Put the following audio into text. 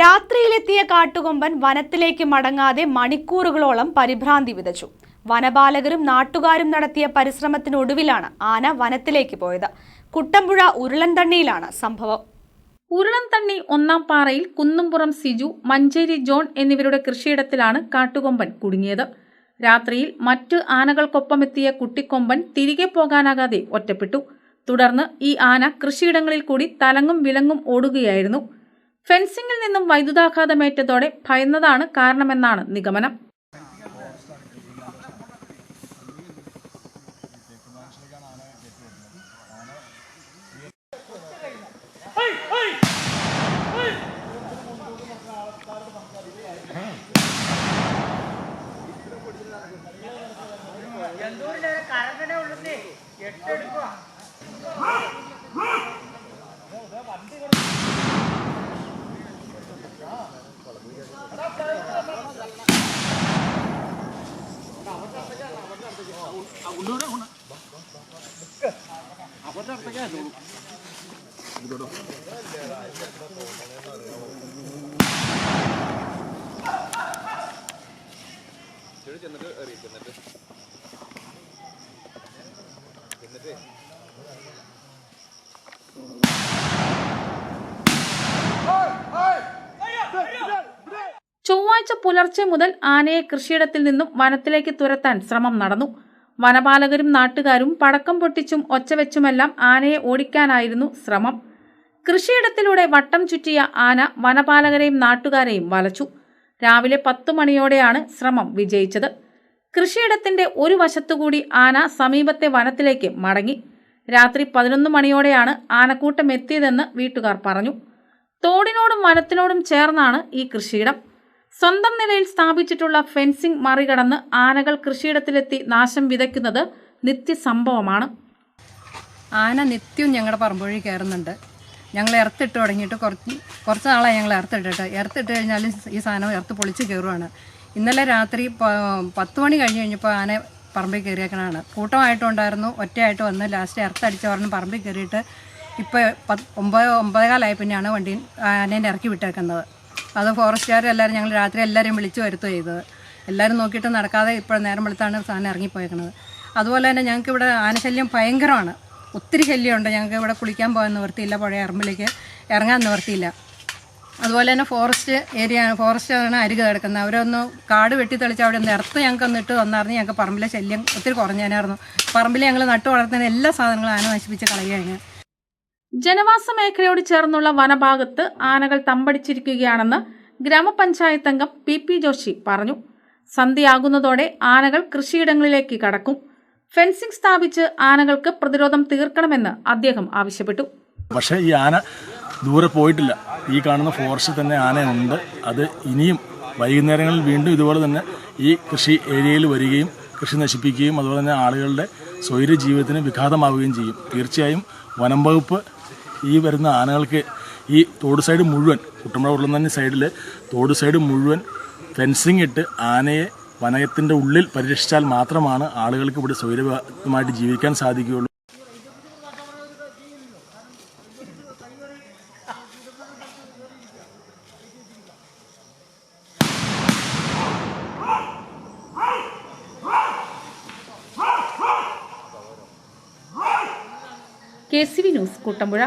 രാത്രിയിലെത്തിയ കാട്ടുകൊമ്പൻ വനത്തിലേക്ക് മടങ്ങാതെ മണിക്കൂറുകളോളം പരിഭ്രാന്തി വിതച്ചു. വനപാലകരും നാട്ടുകാരും നടത്തിയ പരിശ്രമത്തിനൊടുവിലാണ് ആന വനത്തിലേക്ക് പോയത്. കുട്ടമ്പുഴ ഉരുളൻതണ്ണിയിലാണ് സംഭവം. ഉരുളൻതണ്ണി ഒന്നാം പാറയിൽ കുന്നുംപുറം സിജു മഞ്ചേരി ജോൺ എന്നിവരുടെ കൃഷിയിടത്തിലാണ് കാട്ടുകൊമ്പൻ കുടുങ്ങിയത്. രാത്രിയിൽ മറ്റ് ആനകൾക്കൊപ്പമെത്തിയ കുട്ടിക്കൊമ്പൻ തിരികെ പോകാനാകാതെ ഒറ്റപ്പെട്ടു. തുടർന്ന് ഈ ആന കൃഷിയിടങ്ങളിൽ കൂടി തലങ്ങും വിലങ്ങും ഓടുകയായിരുന്നു. ഫെൻസിംഗിൽ നിന്നും വൈദ്യുതാഘാതമേറ്റതോടെ ഭയന്നതാണ് കാരണമെന്നാണ് നിഗമനം. ചൊവ്വാഴ്ച പുലർച്ചെ മുതൽ ആനയെ കൃഷിയിടത്തിൽ നിന്നും വനത്തിലേക്ക് തുരത്താൻ ശ്രമം നടന്നു. വനപാലകരും നാട്ടുകാരും പടക്കം പൊട്ടിച്ചും ഒച്ചവെച്ചുമെല്ലാം ആനയെ ഓടിക്കാനായിരുന്നു ശ്രമം. കൃഷിയിടത്തിലൂടെ വട്ടം ചുറ്റിയ ആന വനപാലകരെയും നാട്ടുകാരെയും വലച്ചു. രാവിലെ പത്തു മണിയോടെയാണ് ശ്രമം വിജയിച്ചത്. കൃഷിയിടത്തിന്റെ ഒരു വശത്തുകൂടി ആന സമീപത്തെ വനത്തിലേക്ക് മടങ്ങി. രാത്രി പതിനൊന്ന് മണിയോടെയാണ് ആനക്കൂട്ടം എത്തിയതെന്ന് വീട്ടുകാർ പറഞ്ഞു. തോടിനോടും വനത്തിനോടും ചേർന്നാണ് ഈ കൃഷിയിടം. സ്വന്തം നിലയിൽ സ്ഥാപിച്ചിട്ടുള്ള ഫെൻസിംഗ് മറികടന്ന് ആനകൾ കൃഷിയിടത്തിലെത്തി നാശം വിതയ്ക്കുന്നത് നിത്യസംഭവമാണ്. ആന നിത്യവും ഞങ്ങളുടെ പറമ്പുഴി കയറുന്നുണ്ട്. ഞങ്ങൾ എർത്തിട്ട് തുടങ്ങിയിട്ട് കുറച്ച് കുറച്ച് നാളായി ഞങ്ങൾ എർത്തിട്ടിട്ട്. എർത്തിട്ട് കഴിഞ്ഞാലും ഈ സാധനം എർത്ത് പൊളിച്ച് കയറുവാണ്. ഇന്നലെ രാത്രി പത്ത് മണി കഴിഞ്ഞ് കഴിഞ്ഞപ്പോൾ ആന പറമ്പിൽ കയറിയേക്കണാണ്. കൂട്ടമായിട്ടുണ്ടായിരുന്നു ഒറ്റയായിട്ട് വന്ന് ലാസ്റ്റ് എർത്തടിച്ച പറഞ്ഞ് പറമ്പിൽ കയറിയിട്ട് ഇപ്പോൾ പത്ത് ഒമ്പത് ഒമ്പതേകാലായി പിന്നെയാണ് വണ്ടി ആനേനെ ഇറക്കി വിട്ടേക്കുന്നത്. അത് ഫോറസ്റ്റുകാർ എല്ലാവരും ഞങ്ങൾ രാത്രി എല്ലാവരെയും വിളിച്ചു വരുത്തുക ചെയ്തത്. എല്ലാവരും നോക്കിയിട്ട് നടക്കാതെ ഇപ്പോൾ നേരം വെളുത്താണ് സാധനം ഇറങ്ങിപ്പോയേക്കുന്നത് അതുപോലെ തന്നെ ഞങ്ങൾക്ക് ഇവിടെ ആനശല്യം ഭയങ്കരമാണ്. ഒത്തിരി ശല്യമുണ്ട്. ഞങ്ങൾക്ക് ഇവിടെ കുളിക്കാൻ പോകാൻ നിവർത്തിയില്ല പുഴ ഇറമ്പിലേക്ക് ഇറങ്ങാൻ നിവർത്തിയില്ല അതുപോലെ തന്നെ ഫോറസ്റ്റ് ഏരിയ ഫോറസ്റ്റ് ആണ് അരികെ കിടക്കുന്നത്. അവരൊന്ന് കാട് വെട്ടി തെളിച്ച് അവിടെ ഞങ്ങൾക്ക് ഒന്ന് ഇട്ട് തന്നായിരുന്നു. ഞങ്ങൾക്ക് പറമ്പിലെ ശല്യം ഒത്തിരി കുറഞ്ഞേനായിരുന്നു പറമ്പിലെ ഞങ്ങൾ നട്ടു വളർത്തുന്ന എല്ലാ സാധനങ്ങളും ആന നശിപ്പിച്ച് കളയുകയാണ്. ജനവാസ മേഖലയോട് ചേർന്നുള്ള വനഭാഗത്ത് ആനകൾ തമ്പടിച്ചിരിക്കുകയാണെന്ന് ഗ്രാമപഞ്ചായത്ത് അംഗം പി പി ജോഷി പറഞ്ഞു. സന്ധ്യയാകുന്നതോടെ ആനകൾ കൃഷിയിടങ്ങളിലേക്ക് കടക്കും. ഫെൻസിംഗ് സ്ഥാപിച്ച് ആനകൾക്ക് പ്രതിരോധം തീർക്കണമെന്ന് അദ്ദേഹം ആവശ്യപ്പെട്ടു. പക്ഷേ ഈ ആന ദൂരെ പോയിട്ടില്ല. ഈ കാണുന്ന ഫോറസ്റ്റ് തന്നെ ആനയുണ്ട്. അത് ഇനിയും വൈകുന്നേരങ്ങളിൽ വീണ്ടും ഇതുപോലെ തന്നെ ഈ കൃഷി ഏരിയയിൽ വരികയും കൃഷി നശിപ്പിക്കുകയും അതുപോലെ തന്നെ ആളുകളുടെ സ്വൈര്യ ജീവിതത്തിന് വിഘാതമാവുകയും ചെയ്യും. തീർച്ചയായും വനം വകുപ്പ് ഈ വരുന്ന ആനകൾക്ക് ഈ തോട് സൈഡ് മുഴുവൻ കുട്ടമ്പുഴ ഉരുളന്നന്നെ സൈഡിൽ തോട് സൈഡ് മുഴുവൻ ഫെൻസിങ് ഇട്ട് ആനയെ വനയത്തിന്റെ ഉള്ളിൽ പരിരക്ഷിച്ചാൽ മാത്രമാണ് ആളുകൾക്ക് ഇവിടെ സൗകര്യമായിട്ട് ജീവിക്കാൻ സാധിക്കുകയുള്ളൂ. K C V news Kuttampuzha.